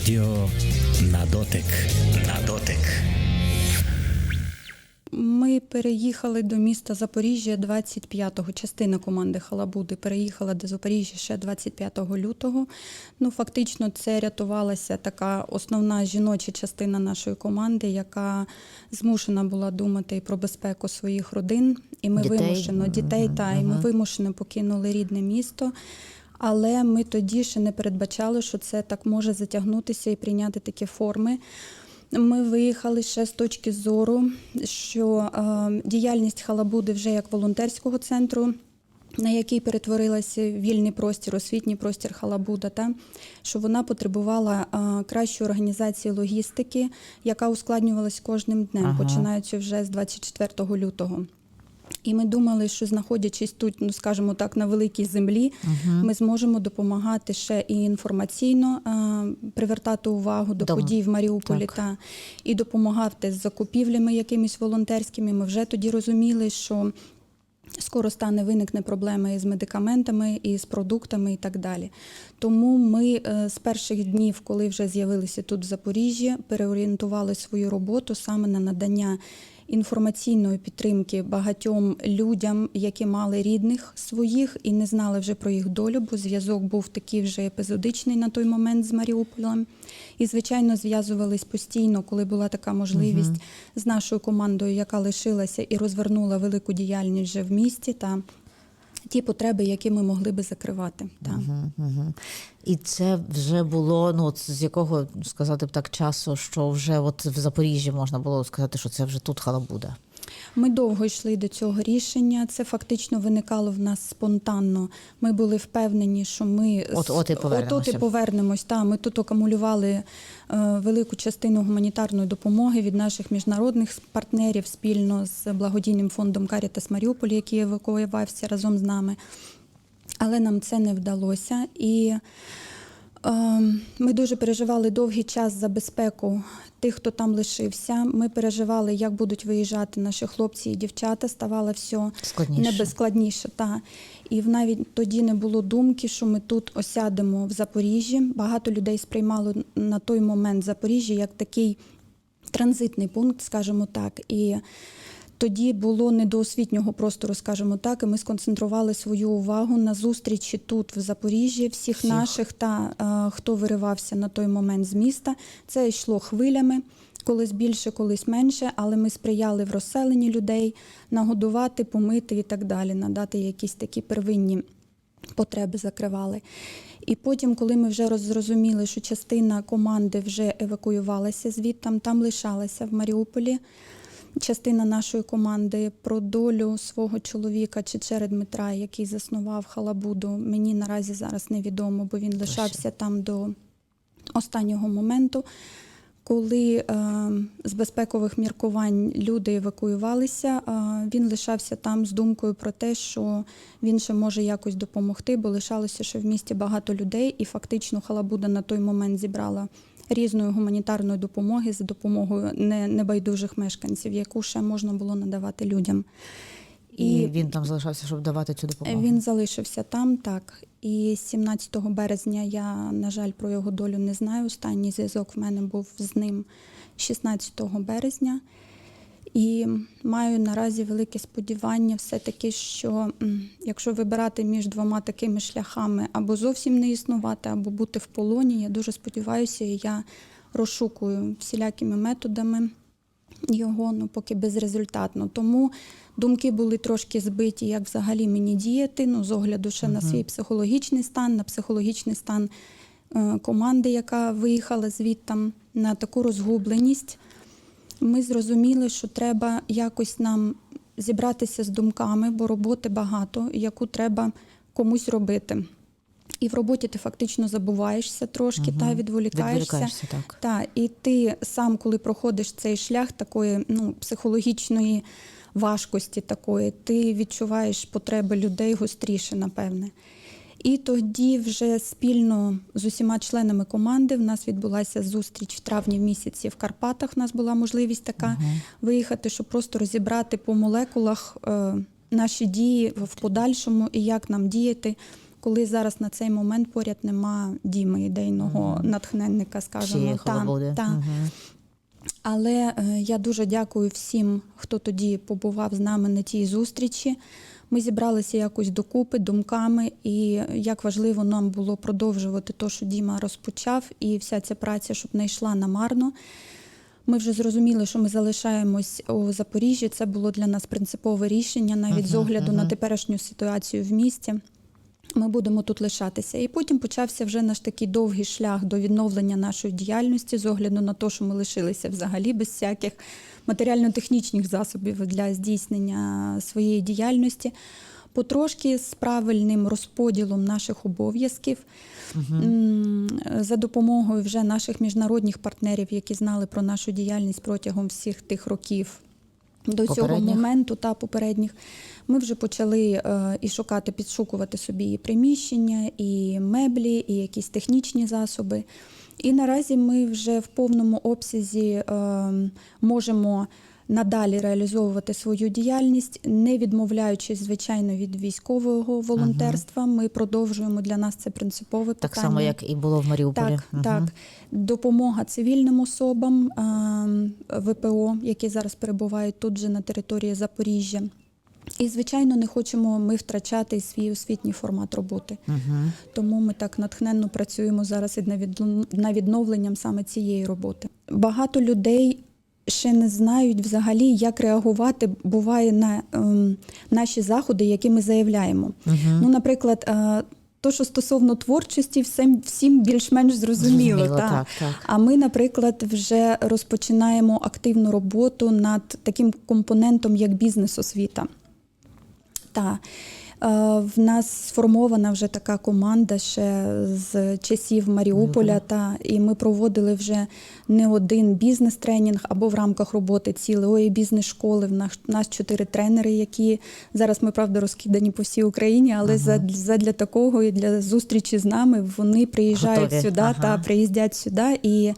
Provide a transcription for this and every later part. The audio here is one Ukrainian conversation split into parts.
Радіо на дотик. На дотик. Ми переїхали до міста Запоріжжя 25-го. Частина команди Халабуди переїхала до Запоріжжя ще 25 лютого. Ну, фактично, це рятувалася така основна жіноча частина нашої команди, яка змушена була думати і про безпеку своїх родин. І ми Дітей? вимушено дітей, та і ми вимушено покинули рідне місто. Але ми тоді ще не передбачали, що це так може затягнутися і прийняти такі форми. Ми виїхали ще з точки зору, що е, діяльність Халабуди вже як волонтерського центру, на який перетворилася вільний простір, освітній простір Халабуда, та що вона потребувала е, кращої організації логістики, яка ускладнювалась кожним днем, Ага. починаючи вже з 24 лютого. І ми думали, що знаходячись тут, ну скажімо так, на великій землі, ми зможемо допомагати ще і інформаційно е, привертати увагу до Дом. подій в Маріуполі Так. та і допомагати з закупівлями якимись волонтерськими. Ми вже тоді розуміли, що скоро стане виникне проблема із медикаментами, і з продуктами і так далі. Тому ми е, з перших днів, коли вже з'явилися тут в Запоріжжі, переорієнтували свою роботу саме на надання інформаційної підтримки багатьом людям, які мали рідних своїх і не знали вже про їх долю, бо зв'язок був такий вже епізодичний на той момент з Маріуполем. І, звичайно, зв'язувались постійно, коли була така можливість з нашою командою, яка лишилася і розвернула велику діяльність вже в місті та ті потреби, які ми могли би закривати. Так. Угу, угу. І це вже було ну от з якого сказати б так часу, що вже от в Запоріжжі можна було сказати, що це вже тут халабуда. Ми довго йшли до цього рішення. Це фактично виникало в нас спонтанно. Ми були впевнені, що ми От- от і повернемося. от і повернемось. Та ми тут акумулювали е, велику частину гуманітарної допомоги від наших міжнародних партнерів спільно з благодійним фондом Карітас Маріуполь, який евакуювався разом з нами. Але нам це не вдалося. І ми дуже переживали довгий час за безпеку тих, хто там лишився. Ми переживали, як будуть виїжджати наші хлопці і дівчата. Ставало все Складніше. небескладніше. Та. І навіть тоді не було думки, що ми тут осядемо в Запоріжжі. Багато людей сприймало на той момент Запоріжжя як такий транзитний пункт, скажімо так. І тоді було не до освітнього простору, скажімо так, і ми сконцентрували свою увагу на зустрічі тут, в Запоріжжі, всіх, Всіх. наших та е, хто виривався на той момент з міста. Це йшло хвилями. Колись більше, колись менше, але ми сприяли в розселенні людей, нагодувати, помити і так далі, надати якісь такі первинні потреби закривали. І потім, коли ми вже роз- зрозуміли, що частина команди вже евакуювалася звідтам, там лишалася в Маріуполі. Частина нашої команди про долю свого чоловіка Чечери Дмитра, який заснував Халабуду, мені наразі зараз невідомо, бо він лишався там до останнього моменту. Коли е, з безпекових міркувань люди евакуювалися, е, він лишався там з думкою про те, що він ще може якось допомогти, бо лишалося ще в місті багато людей, і фактично Халабуда на той момент зібрала різної гуманітарної допомоги за допомогою небайдужих мешканців, яку ще можна було надавати людям. І, він там залишався, щоб давати цю допомогу. Він залишився там, так. І 17 березня я, на жаль, про його долю не знаю. Останній зв'язок в мене був з ним 16 березня. І маю наразі велике сподівання, все-таки, що якщо вибирати між двома такими шляхами або зовсім не існувати, або бути в полоні, я дуже сподіваюся, і я розшукую всілякими методами його, ну поки безрезультатно. Тому думки були трошки збиті, як взагалі мені діяти. Ну, з огляду ще на свій психологічний стан, на психологічний стан е, команди, яка виїхала звідтам, на таку розгубленість. Ми зрозуміли, що треба якось нам зібратися з думками, бо роботи багато, яку треба комусь робити. І в роботі ти фактично забуваєшся трошки та відволікаєшся. Відволікаєшся, так. Так, і ти сам, коли проходиш цей шлях такої ну, психологічної важкості, такої, ти відчуваєш потреби людей гостріше, напевне. І тоді вже спільно з усіма членами команди в нас відбулася зустріч в травні місяці в Карпатах. У нас була можливість така виїхати, щоб просто розібрати по молекулах е, наші дії в подальшому і як нам діяти коли зараз на цей момент поряд нема Діми, ідейного натхненника, скажімо. Та, та. Мгм. Але е, я дуже дякую всім, хто тоді побував з нами на тій зустрічі. Ми зібралися якось докупи думками, і як важливо нам було продовжувати те, що Діма розпочав, і вся ця праця, щоб не йшла намарно. Ми вже зрозуміли, що ми залишаємось у Запоріжжі. Це було для нас принципове рішення, навіть з огляду на теперішню ситуацію в місті. Ми будемо тут лишатися. І потім почався вже наш такий довгий шлях до відновлення нашої діяльності з огляду на те, що ми лишилися взагалі без всяких матеріально-технічних засобів для здійснення своєї діяльності. Потрошки з правильним розподілом наших обов'язків м, за допомогою вже наших міжнародних партнерів, які знали про нашу діяльність протягом всіх тих років. До цього моменту та попередніх ми вже почали е, і шукати, підшукувати собі і приміщення, і меблі, і якісь технічні засоби. І наразі ми вже в повному обсязі е, можемо надалі реалізовувати свою діяльність, не відмовляючись, звичайно, від військового волонтерства. Ми продовжуємо для нас це принципове Так само, як і було в Маріуполі. Так, Мгм. так. Допомога цивільним особам ем, ВПО, які зараз перебувають тут же на території Запоріжжя. І, звичайно, не хочемо ми втрачати свій освітній формат роботи. Мгм. Тому ми так натхненно працюємо зараз і над відновленням саме цієї роботи. Багато людей ще не знають взагалі, як реагувати буває на ем, наші заходи, які ми заявляємо. Ну, наприклад, е, то, що стосовно творчості, всім, всім більш-менш зрозуміло. Зрозуміло, та. так, так. А ми, наприклад, вже розпочинаємо активну роботу над таким компонентом, як бізнес-освіта. Та. Е, В нас сформована вже така команда ще з часів Маріуполя, та і ми проводили вже не один бізнес-тренінг або в рамках роботи цілої бізнес-школи. В нас, в нас чотири тренери, які зараз ми правда розкидані по всій Україні, але ага. задля такого і для зустрічі з нами вони приїжджають Готові. сюди Ага. та приїздять сюди і.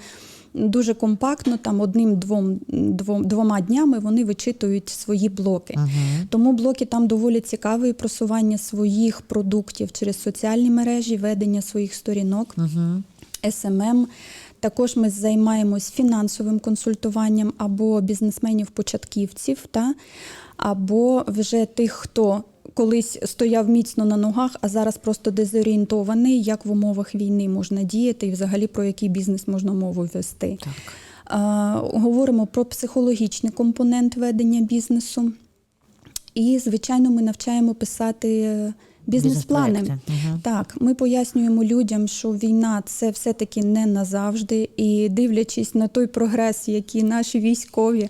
Дуже компактно, там одним-двом двом, двома днями вони вичитують свої блоки. Тому блоки там доволі цікаві просування своїх продуктів через соціальні мережі, ведення своїх сторінок, СММ. Також ми займаємось фінансовим консультуванням або бізнесменів-початківців, та, або вже тих, хто колись стояв міцно на ногах, а зараз просто дезорієнтований, як в умовах війни можна діяти і взагалі про який бізнес можна мову вести. Так. Говоримо про психологічний компонент ведення бізнесу. І, звичайно, ми навчаємо писати бізнес-плани. Так, ми пояснюємо людям, що війна це все-таки не назавжди, і дивлячись на той прогрес, який наші військові.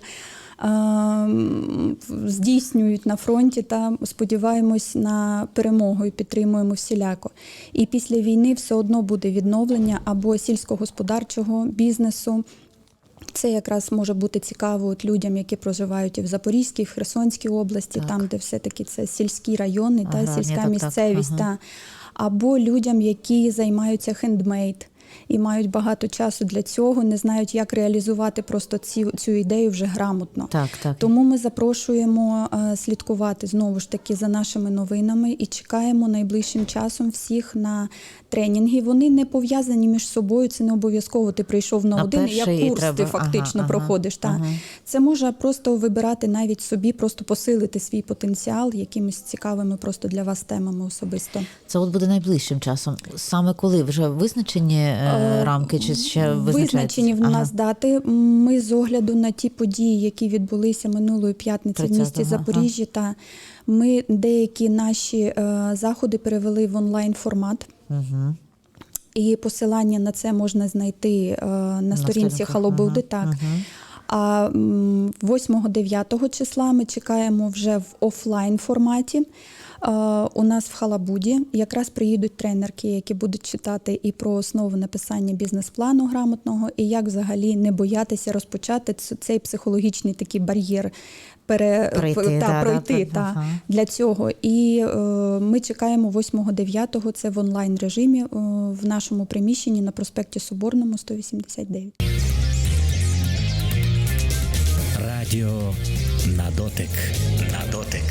Ем, Здійснюють на фронті та сподіваємось на перемогу і підтримуємо всіляко. І після війни все одно буде відновлення або сільськогосподарчого бізнесу, це якраз може бути цікаво от людям, які проживають і в Запорізькій, і в Херсонській області, Так. там, де все-таки це сільські райони, та, сільська так, так, місцевість. ага. Та. Або людям, які займаються хендмейд і мають багато часу для цього, не знають, як реалізувати просто цю, цю ідею вже грамотно. Так, так. Тому ми запрошуємо е, слідкувати знову ж таки за нашими новинами і чекаємо найближчим часом всіх на тренінги. Вони не пов'язані між собою. Це не обов'язково. Ти прийшов на, На один, як курс треба- ти фактично ага, проходиш. ага, Та. ага. Це може просто вибирати навіть собі, просто посилити свій потенціал якимись цікавими просто для вас темами особисто. Це от буде найближчим часом. Саме коли вже визначені рамки, чи ще? Визначені в Ага. нас дати. Ми з огляду на ті події, які відбулися минулої п'ятниці в місті Запоріжжя, та ми деякі наші е, заходи перевели в онлайн формат. Угу. І посилання на це можна знайти е, на, сторінці Халобуди. ага, Так. ага. А 8-9 числа ми чекаємо вже в офлайн форматі. У нас в Халабуді якраз приїдуть тренерки, які будуть читати і про основи написання бізнес-плану грамотного, і як взагалі не боятися розпочати цей психологічний такий бар'єр. Пере, Пройти, та, да, да, пройти та, та, ага. для цього. І е, ми чекаємо 8-9, це в онлайн режимі е, в нашому приміщенні на проспекті Соборному 189. Радіо на дотик. На дотик.